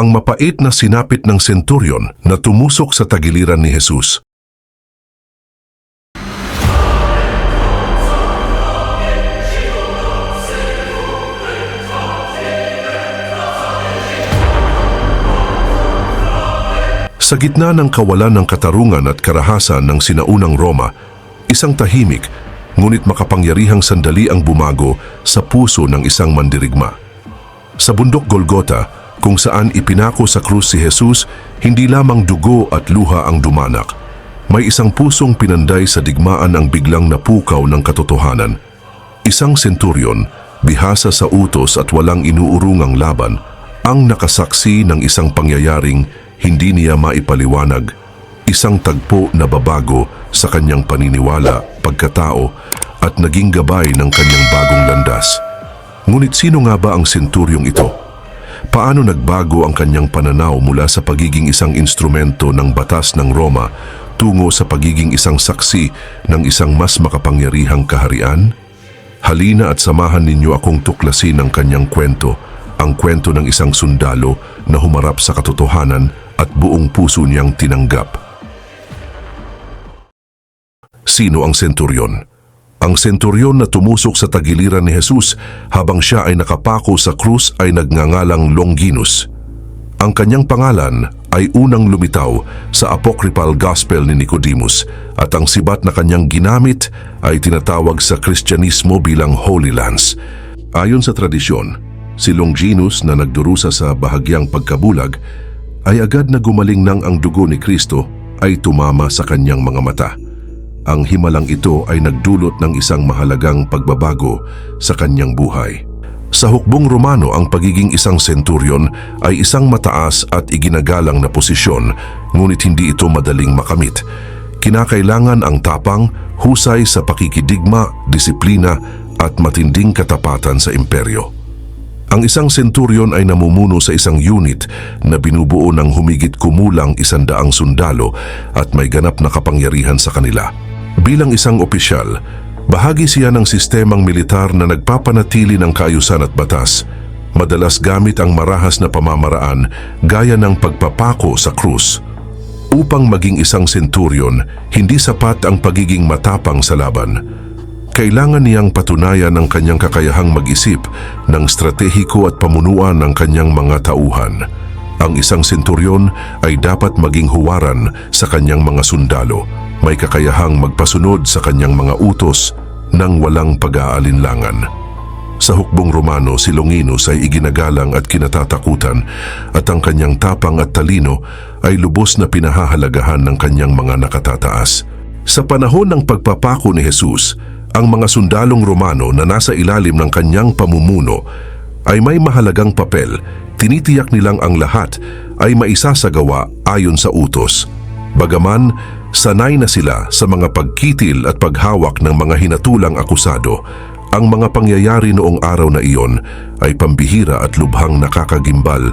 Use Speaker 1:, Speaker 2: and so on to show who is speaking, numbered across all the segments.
Speaker 1: ang mapait na sinapit ng senturyon na tumusok sa tagiliran ni Jesus. Sa gitna ng kawalan ng katarungan at karahasan ng sinaunang Roma, isang tahimik ngunit makapangyarihang sandali ang bumago sa puso ng isang mandirigma. Sa bundok Golgota, kung saan ipinako sa krus si Jesus, hindi lamang dugo at luha ang dumanak. May isang pusong pinanday sa digmaan ang biglang napukaw ng katotohanan. Isang senturyon, bihasa sa utos at walang inuurungang laban, ang nakasaksi ng isang pangyayaring hindi niya maipaliwanag, isang tagpo na babago sa kanyang paniniwala, pagkatao at naging gabay ng kanyang bagong landas. Ngunit sino nga ba ang senturyong ito? Paano nagbago ang kanyang pananaw mula sa pagiging isang instrumento ng batas ng Roma tungo sa pagiging isang saksi ng isang mas makapangyarihang kaharian? Halina at samahan ninyo akong tuklasin ang kanyang kwento, ang kwento ng isang sundalo na humarap sa katotohanan at buong puso niyang tinanggap. Sino ang senturyon? Ang senturyon na tumusok sa tagiliran ni Jesus habang siya ay nakapako sa krus ay nagngangalang Longinus. Ang kanyang pangalan ay unang lumitaw sa apocryphal gospel ni Nicodemus at ang sibat na kanyang ginamit ay tinatawag sa Kristyanismo bilang Holy Lance. Ayon sa tradisyon, si Longinus na nagdurusa sa bahagyang pagkabulag ay agad na gumaling nang ang dugo ni Kristo ay tumama sa kanyang mga mata. Ang himalang ito ay nagdulot ng isang mahalagang pagbabago sa kanyang buhay. Sa hukbong Romano, ang pagiging isang senturyon ay isang mataas at iginagalang na posisyon, ngunit hindi ito madaling makamit. Kinakailangan ang tapang, husay sa pakikidigma, disiplina at matinding katapatan sa imperyo. Ang isang senturyon ay namumuno sa isang unit na binubuo ng humigit kumulang isandaang sundalo at may ganap na kapangyarihan sa kanila. Bilang isang opisyal, bahagi siya ng sistemang militar na nagpapanatili ng kaayusan at batas. Madalas gamit ang marahas na pamamaraan gaya ng pagpapako sa krus. Upang maging isang senturyon, hindi sapat ang pagiging matapang sa laban. Kailangan niyang patunayan ang kanyang kakayahang mag-isip ng stratehiko at pamunuan ng kanyang mga tauhan. Ang isang senturyon ay dapat maging huwaran sa kanyang mga sundalo. May kakayahang magpasunod sa kanyang mga utos nang walang pag-aalinlangan. Sa hukbong Romano, si Longinus ay iginagalang at kinatatakutan at ang kanyang tapang at talino ay lubos na pinahahalagahan ng kanyang mga nakatataas. Sa panahon ng pagpapako ni Jesus, ang mga sundalong Romano na nasa ilalim ng kanyang pamumuno ay may mahalagang papel, tinitiyak nilang ang lahat ay maisasagawa ayon sa utos. Bagaman, sanay na sila sa mga pagkitil at paghawak ng mga hinatulang akusado, ang mga pangyayari noong araw na iyon ay pambihira at lubhang nakakagimbal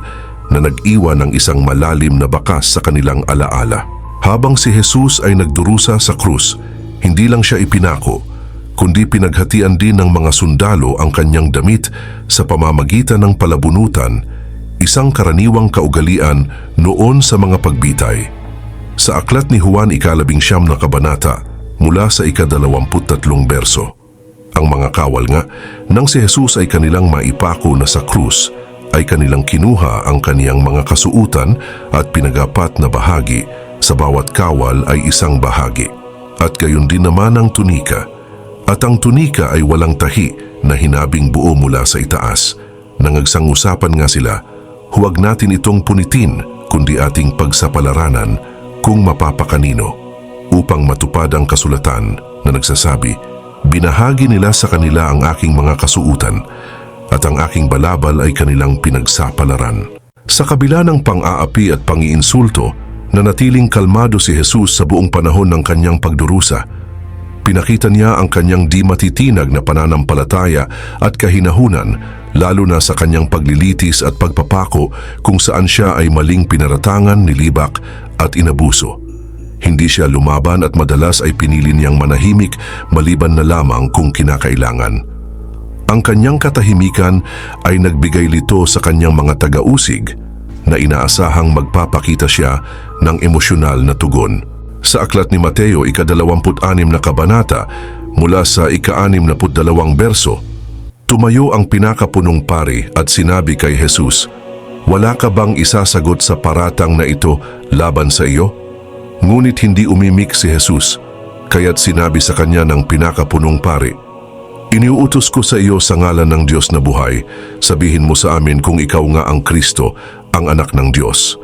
Speaker 1: na nag-iwan ng isang malalim na bakas sa kanilang alaala. Habang si Jesus ay nagdurusa sa krus, hindi lang siya ipinako, kundi pinaghatian din ng mga sundalo ang kanyang damit sa pamamagitan ng palabunutan, isang karaniwang kaugalian noon sa mga pagbitay. Sa aklat ni Juan ikalabing siyam na kabanata mula sa ikadalawamput-tatlong berso. Ang mga kawal nga, nang si Jesus ay kanilang maipako na sa krus, ay kanilang kinuha ang kaniyang mga kasuutan at pinagapat na bahagi sa bawat kawal ay isang bahagi. At gayon din naman ang tunika. At ang tunika ay walang tahi na hinabing buo mula sa itaas. Nangagsang-usapan nga sila, huwag natin itong punitin kundi ating pagsapalaranan kung mapapakanino upang matupad ang kasulatan na nagsasabi, Binahagi nila sa kanila ang aking mga kasuutan at ang aking balabal ay kanilang pinagsapalaran. Sa kabila ng pang-aapi at pangiinsulto, nanatiling kalmado si Jesus sa buong panahon ng kanyang pagdurusa. Pinakita niya ang kanyang di matitinag na pananampalataya at kahinahunan lalo na sa kanyang paglilitis at pagpapako kung saan siya ay maling pinaratangan, nilibak at inabuso. Hindi siya lumaban at madalas ay pinili niyang manahimik maliban na lamang kung kinakailangan. Ang kanyang katahimikan ay nagbigay lito sa kanyang mga taga-usig na inaasahang magpapakita siya ng emosyonal na tugon. Sa aklat ni Mateo, ika-26 na kabanata, mula sa ika-62 berso, Tumayo ang pinakapunong pari at sinabi kay Jesus, Wala ka bang isasagot sa paratang na ito laban sa iyo? Ngunit hindi umimik si Jesus, kaya't sinabi sa kanya ng pinakapunong pari, Iniuutos ko sa iyo sa ngalan ng Diyos na buhay, sabihin mo sa amin kung ikaw nga ang Kristo, ang anak ng Diyos.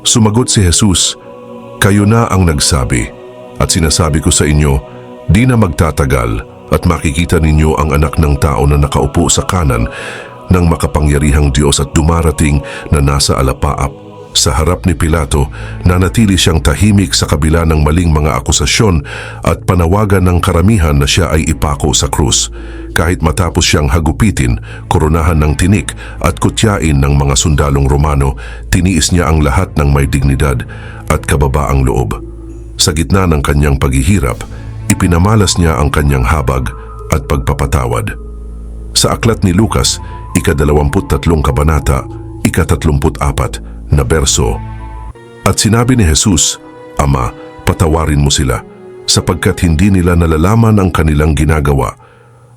Speaker 1: Sumagot si Jesus, Kayo na ang nagsabi, at sinasabi ko sa inyo, di na magtatagal at makikita ninyo ang anak ng tao na nakaupo sa kanan ng makapangyarihang Diyos at dumarating na nasa alapaap. Sa harap ni Pilato, nanatili siyang tahimik sa kabila ng maling mga akusasyon at panawagan ng karamihan na siya ay ipako sa krus. Kahit matapos siyang hagupitin, koronahan ng tinik at kutyain ng mga sundalong Romano, tiniis niya ang lahat ng may dignidad at kababaang loob. Sa gitna ng kanyang paghihirap, ipinamalas niya ang kanyang habag at pagpapatawad. Sa aklat ni Lucas, ika-23 kabanata, ika-34 na berso. At sinabi ni Jesus, Ama, patawarin mo sila, sapagkat hindi nila nalalaman ang kanilang ginagawa,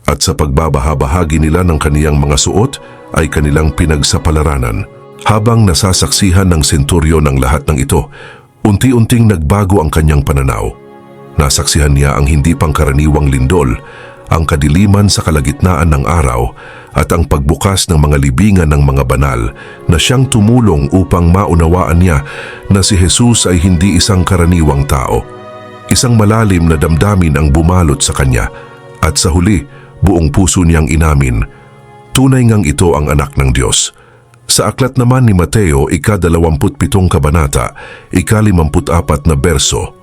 Speaker 1: at sa pagbabahabahagi nila ng kaniyang mga suot ay kanilang pinagsapalaranan. Habang nasasaksihan ng senturyo ng lahat ng ito, unti-unting nagbago ang kanyang pananaw. Nasaksihan niya ang hindi pangkaraniwang lindol, ang kadiliman sa kalagitnaan ng araw at ang pagbukas ng mga libingan ng mga banal na siyang tumulong upang maunawaan niya na si Jesus ay hindi isang karaniwang tao. Isang malalim na damdamin ang bumalot sa kanya at sa huli, buong puso niyang inamin, tunay ngang ito ang anak ng Diyos. Sa aklat naman ni Mateo, ika-27 kabanata, ika-54 na berso,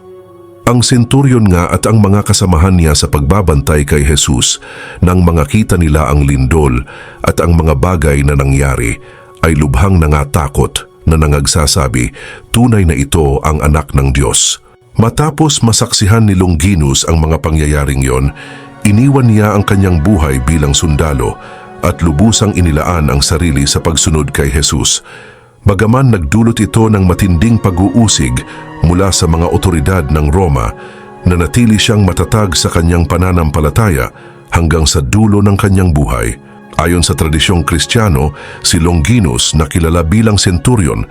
Speaker 1: ang senturyon nga at ang mga kasamahan niya sa pagbabantay kay Jesus nang mga kita nila ang lindol at ang mga bagay na nangyari ay lubhang nangatakot na nangagsasabi, tunay na ito ang anak ng Diyos. Matapos masaksihan ni Longinus ang mga pangyayaring yon, iniwan niya ang kanyang buhay bilang sundalo at lubusang inilaan ang sarili sa pagsunod kay Jesus. Bagaman nagdulot ito ng matinding pag-uusig mula sa mga otoridad ng Roma, nanatili siyang matatag sa kanyang pananampalataya hanggang sa dulo ng kanyang buhay. Ayon sa tradisyong Kristiyano, si Longinus na kilala bilang centurion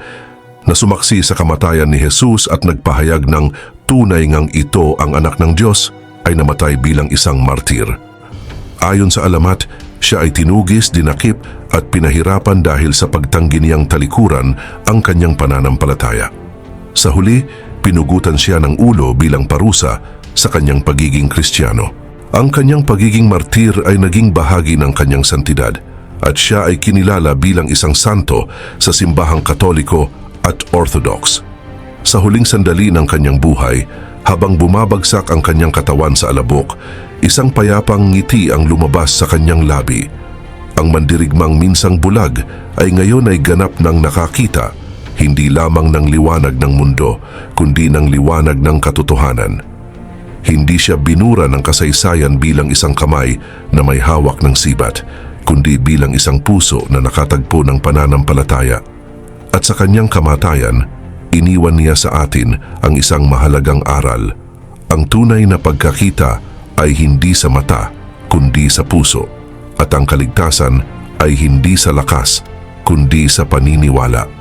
Speaker 1: na sumaksi sa kamatayan ni Jesus at nagpahayag ng tunay ngang ito ang anak ng Diyos ay namatay bilang isang martir. Ayon sa alamat, siya ay tinugis, dinakip at pinahirapan dahil sa pagtanggi niyang talikuran ang kanyang pananampalataya. Sa huli, pinugutan siya ng ulo bilang parusa sa kanyang pagiging kristyano. Ang kanyang pagiging martir ay naging bahagi ng kanyang santidad at siya ay kinilala bilang isang santo sa simbahang katoliko at orthodox. Sa huling sandali ng kanyang buhay, habang bumabagsak ang kanyang katawan sa alabok, isang payapang ngiti ang lumabas sa kanyang labi. Ang mandirigmang minsang bulag ay ngayon ay ganap ng nakakita, hindi lamang ng liwanag ng mundo, kundi ng liwanag ng katotohanan. Hindi siya binura ng kasaysayan bilang isang kamay na may hawak ng sibat, kundi bilang isang puso na nakatagpo ng pananampalataya. At sa kanyang kamatayan, iniwan niya sa atin ang isang mahalagang aral. Ang tunay na pagkakita ay hindi sa mata, kundi sa puso. At ang kaligtasan ay hindi sa lakas, kundi sa paniniwala.